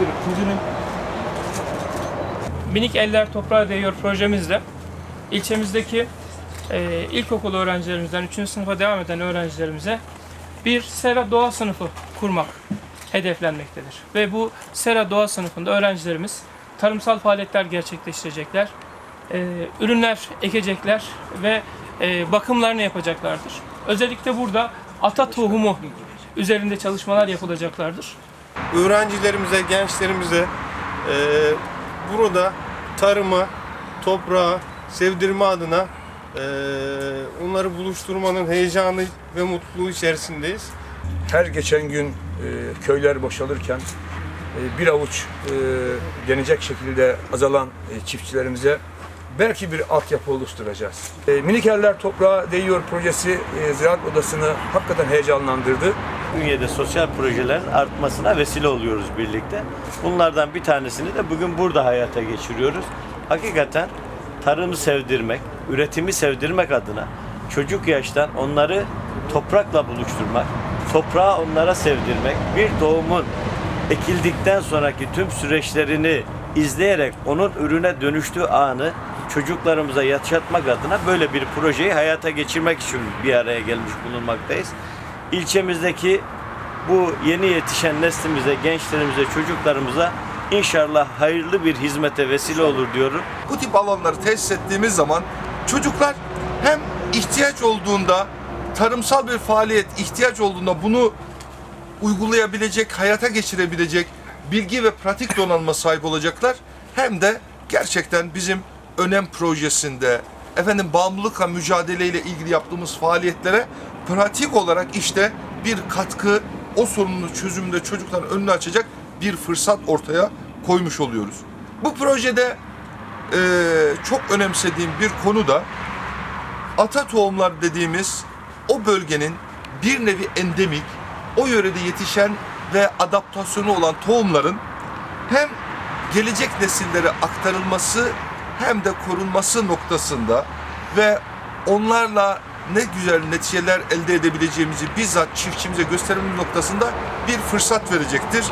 Müdürüm. Minik Eller Toprağa Değiyor projemizde ilçemizdeki e, ilkokul öğrencilerimizden 3. sınıfa devam eden öğrencilerimize bir sera doğa sınıfı kurmak hedeflenmektedir. Ve bu sera doğa sınıfında öğrencilerimiz tarımsal faaliyetler gerçekleştirecekler, e, ürünler ekecekler ve e, bakımlarını yapacaklardır. Özellikle burada ata tohumu üzerinde çalışmalar yapılacaklardır. Öğrencilerimize, gençlerimize e, burada tarımı, toprağı sevdirme adına e, onları buluşturmanın heyecanı ve mutluluğu içerisindeyiz. her geçen gün e, köyler boşalırken e, bir avuç e, denecek şekilde azalan e, çiftçilerimize belki bir altyapı oluşturacağız. E, Minik Eller Toprağa Değiyor projesi e, Ziraat Odası'nı hakikaten heyecanlandırdı. Ünye'de sosyal projelerin artmasına vesile oluyoruz birlikte. Bunlardan bir tanesini de bugün burada hayata geçiriyoruz. Hakikaten tarımı sevdirmek, üretimi sevdirmek adına çocuk yaştan onları toprakla buluşturmak, toprağı onlara sevdirmek, bir doğumun ekildikten sonraki tüm süreçlerini izleyerek onun ürüne dönüştüğü anı çocuklarımıza yaşatmak adına böyle bir projeyi hayata geçirmek için bir araya gelmiş bulunmaktayız. İlçemizdeki bu yeni yetişen neslimize, gençlerimize, çocuklarımıza inşallah hayırlı bir hizmete vesile olur diyorum. bu tip alanları tesis ettiğimiz zaman çocuklar hem ihtiyaç olduğunda tarımsal bir faaliyet ihtiyaç olduğunda bunu uygulayabilecek, hayata geçirebilecek bilgi ve pratik donanıma sahip olacaklar. Hem de gerçekten bizim önem projesinde efendim bağımlılıkla mücadeleyle ilgili yaptığımız faaliyetlere pratik olarak işte bir katkı o sorunun çözümünde çocukların önünü açacak bir fırsat ortaya koymuş oluyoruz. Bu projede eee, çok önemsediğim bir konu da ata tohumlar dediğimiz o bölgenin bir nevi endemik, o yörede yetişen ve adaptasyonu olan tohumların hem gelecek nesillere aktarılması hem de korunması noktasında ve onlarla ne güzel neticeler elde edebileceğimizi bizzat çiftçimize göstermemiz noktasında bir fırsat verecektir.